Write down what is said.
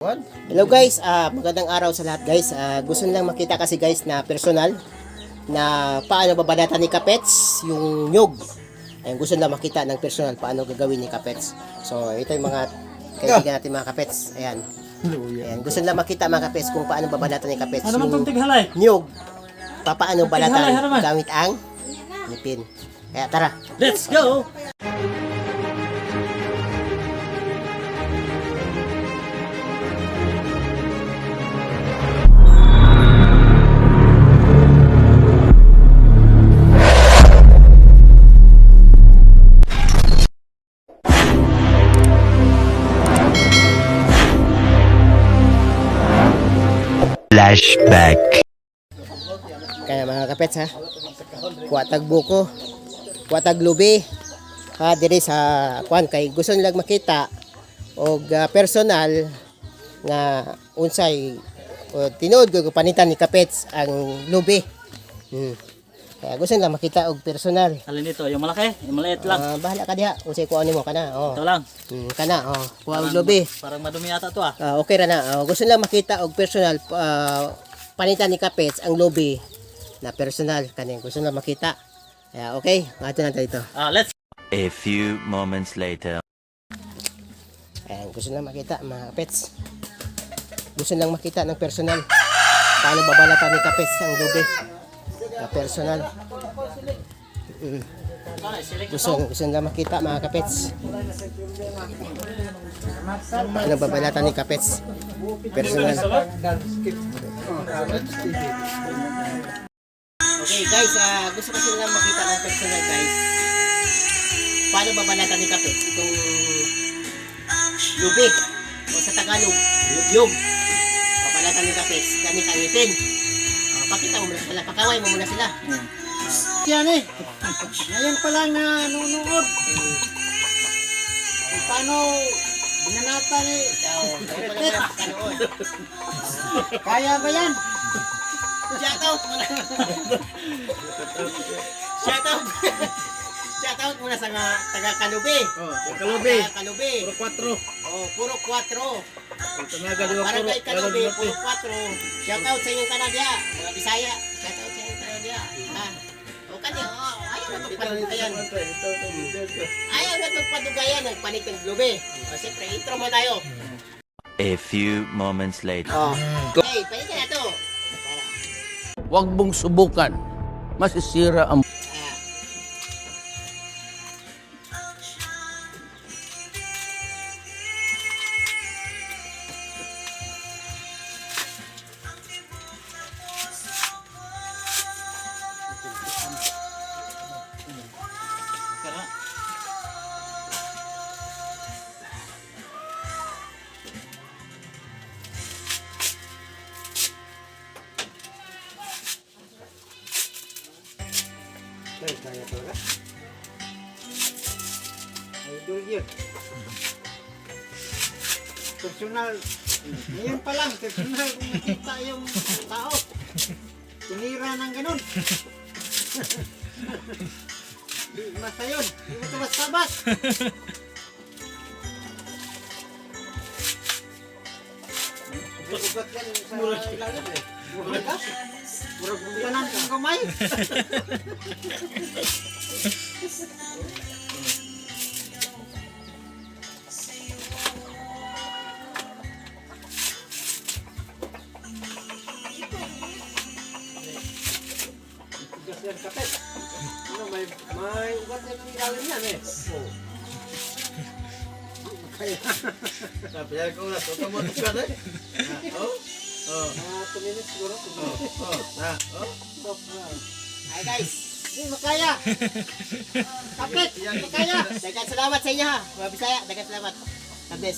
Hello guys, ah magandang araw sa lahat guys. Ah, gusto nilang makita kasi guys na personal na paano babalatan ni Kapets yung nyug. Ayun, gusto nila makita ng personal paano gagawin ni Kapets. So, ito yung mga kaibigan natin mga Kapets. Ayan. Ayan, gusto nila makita mga Kapets kung paano babalatan ni Kapets Ano yung itong tighalay? nyug. Papaano Tighalay, balatan ano man? gamit ang ngipin. Kaya tara. Let's go! Flashback. Kaya mga kapets ha. Kuwatag buko. Kuwatag lubi. Ha diri sa kwan kay gusto nilang makita og ah, personal nga unsay o, tinuod ko panitan ni kapets ang lubi. Hmm. Kaya gusto nilang makita og personal. Alin ito? Yung malaki? Yung maliit lang? Ah, bahala ka diha unsay kuha nimo kana. Oh. Ito lang. Hmm, kana oh. Kuha og lubi. Parang madumi yata ito ah. Ah, okay ra na. Ah, gusto nilang makita og personal ah, panitan ni kapets ang lubi na personal kaning gusto nilang makita. Kaya okay, ngato na dito. Ah, let's A few moments later. Ayan, gusto lang makita mga pets. Gusto lang makita ng personal. Paano babalatan ni Kapets ang lubi. Na personal. Mm. Gusto, gusto lang makita mga kapets. Paano babalatan ni Kapets. Personal. Okay guys, ah, gusto kasi lang makita ng personal guys. Paano babalatan ni Kapets itong lubi o sa Tagalog, lubyog. Papalatan ni Kapets ngipin. Uh, pakita mo muna sila, pakaway mo muna sila. Yan eh. Ngayon pa lang na nunood. Kung paano binanata ni Ikaw, ngayon pa lang pala kanood. Kaya ba yan? Shout out muna. Shout out. Shout out muna sa mga taga Kalubi. Oh, kalubi. Taga Kalubi. Puro 4. Oh, puro 4. Tanaga di ba Para puro? kay Kalubi, puro 4. Shout out sa inyong kanadya, mga Bisaya. Shout out sa inyong kanadya. Ha? O kanya, oh, ayaw na magpadugayan. Ayaw na magpadugayan ng panik ng Kalubi. O, siyempre, intro mo tayo. A few moments later. Oh. Okay, panik na to. Huwag mong subukan. Masisira ang Ah. Idol yun. Personal. Ngayon pa lang, personal kung nakita yung tao. Tunira ng ganun. Di basta yun. Di basta-bas. Sa ilalim eh. Murag? Murag. Ano, may, may ugat yan ang ilalim yan eh. Kaya, Sabi niya ko na, ito mo ito ka na eh. Oh, oh, 2 minutes siguro. oh, oh, na, oh. Stop. Hi guys. Hindi makaya. Kapit, makaya. Dagan salamat sa inyo ha. Mga Bisaya, dagan salamat. God.